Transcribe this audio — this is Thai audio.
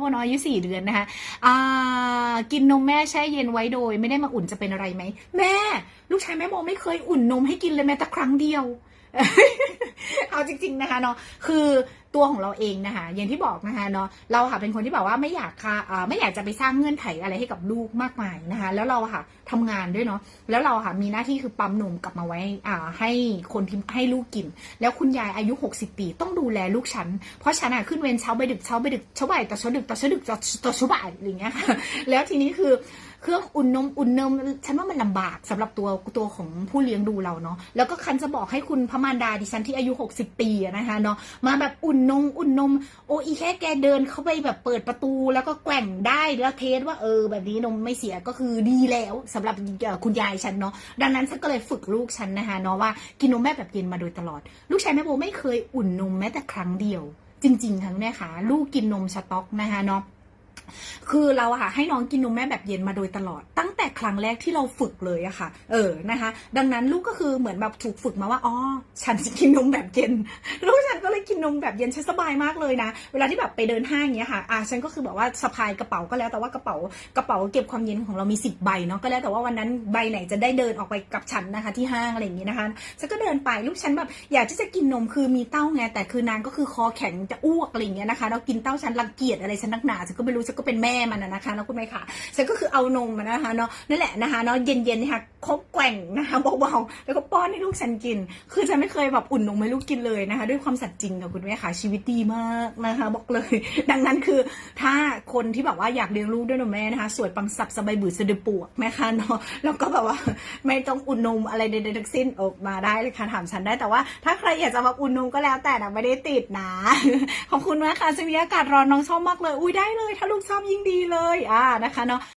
พ่อน้อยอายุสี่เดือนนะคะอ่ากินนมแม่แช่เย็นไว้โดย ไม่ได้มาอุ่นจะเป็นอะไรไหม แม่ ลูกชายแม่โมไม่เคยอุ่นนมให้กินเลยแม้แต่ครั้งเดียว เอาจริง ๆ นะคะเนาะ คือตัวของเราเองนะคะอย่างที่บอกนะคะเนาะเราค่ะเป็นคนที่แบบว่าไม่อยากค่ะไม่อยากจะไปสร้างเงื่อนไขอะไรให้กับลูกมากมายนะคะแล้วเราค่ะทำงานด้วยเนาะแล้วเราค่ะมีหน้าที่คือปั๊มนมกลับมาไว้อ่าให้คนที่ให้ลูกกิน แล้วคุณยายอายุ 60 ปีต้องดูแลลูกฉัน เพราะฉันอะขึ้นเวรเช้าไปดึกเช้าไปดึกเช้าบ่ายต่อเช้าดึกต่อเช้าดึกต่อต่อเช้าบ่ายอะไรอย่างเงี้ยค่ะแล้วทีนี้คือเครื่องอุ่นนมอุ่นนมฉันว่ามันลำบากสำหรับตัวตัวของผู้เลี้ยงดูเราเนาะแล้วก็คันจะบอกให้คุณพมารดาดิฉันที่อายุ 60 ปีนะคะเนาะมาแบบอุ่นนมอุ่นนม โออีแค่แกเดินเข้าไปแบบเปิดประตูแล้วก็แกว่งได้แล้วเทสว่าเออ แบบนี้นมไม่เสียก็คือดีแล้วสำหรับคุณยายฉันเนาะดังนั้นฉันก็เลยฝึกลูกฉันนะคะเนาะว่ากินนมแม่แบบเย็นมาโดยตลอด ลูกชายแม่โบไม่เคยอุ่นนมแม้แต่ครั้งเดียว จริงๆทั้งแม่ค่ะลูกกินนมสต๊อกนะคะเนาะคือเราอะค่ะให้น้องกินนมแม่แบบเย็นมาโดยตลอด แต่ครั้งแรกที่เราฝึกเลยอะค่ะ เออนะคะ ดังนั้นลูกก็คือเหมือนแบบถูกฝึกมาว่าอ๋อฉันจะกินนมแบบเย็นลูกฉันก็เลยกินนมแบบเย็นฉันสบายมากเลยนะ เวลาที่แบบไปเดินห้างอย่างเงี้ยค่ะอะฉันก็คือแบบว่าสะพายกระเป๋าก็แล้วแต่ว่ากระเป๋ากระเป๋าเก็บความเย็นของเรามีสิบใบเนาะก็แล้วแต่ว่าวันนั้นใบไหนจะได้เดินออกไปกับฉันนะคะที่ห้างอะไรอย่างงี้นะคะฉันก็เดินไปลูกฉันแบบอยากที่จะกินนมคือมีเต้าไงแต่คือนางก็คือคอแข็งจะอ้วกอะไรอย่างเงี้ยนะคะแล้วกินเต้าฉันรังเกียจอะไรฉันนักหนาฉันก็ไม่รู้ฉันก็เป็นแม่มันนะนะคะแล้วคุณแม่ค่ะฉันก็คือเอานมมานะคะเนาะนั่นแหละนะคะเนาะเย็นๆนะคะคบแกว่งนะคะเบาๆแล้วก็ป้อนให้ลูกฉันกิน คือฉันไม่เคยแบบอุ่นนมให้ลูกกินเลยนะคะ ด้วยความสัตย์จริงกับคุณแม่ค่ะชีวิตดีมากนะคะ บอกเลย ดังนั้นคือถ้าคนที่แบบว่าอยากเลี้ยงลูกด้วยนมแม่นะคะสวยปังสับสบายบืดสะดือปวกแม่ค่ะเนาะแล้วก็แบบว่าไม่ต้องอุ่นนมอะไรใดๆทั้งสิ้นออกมาได้เลยค่ะถามฉันได้แต่ว่า ถ้าใครอยากจะมาอุ่นนมก็แล้วแต่นะไม่ได้ติดนะขอบคุณมากค่ะช่วงนี้อากาศร้อนน้องชอบมากเลย อุ้ยได้เลย ถ้าลูกชอบยิ่งดีเลยอ่านะคะเนาะ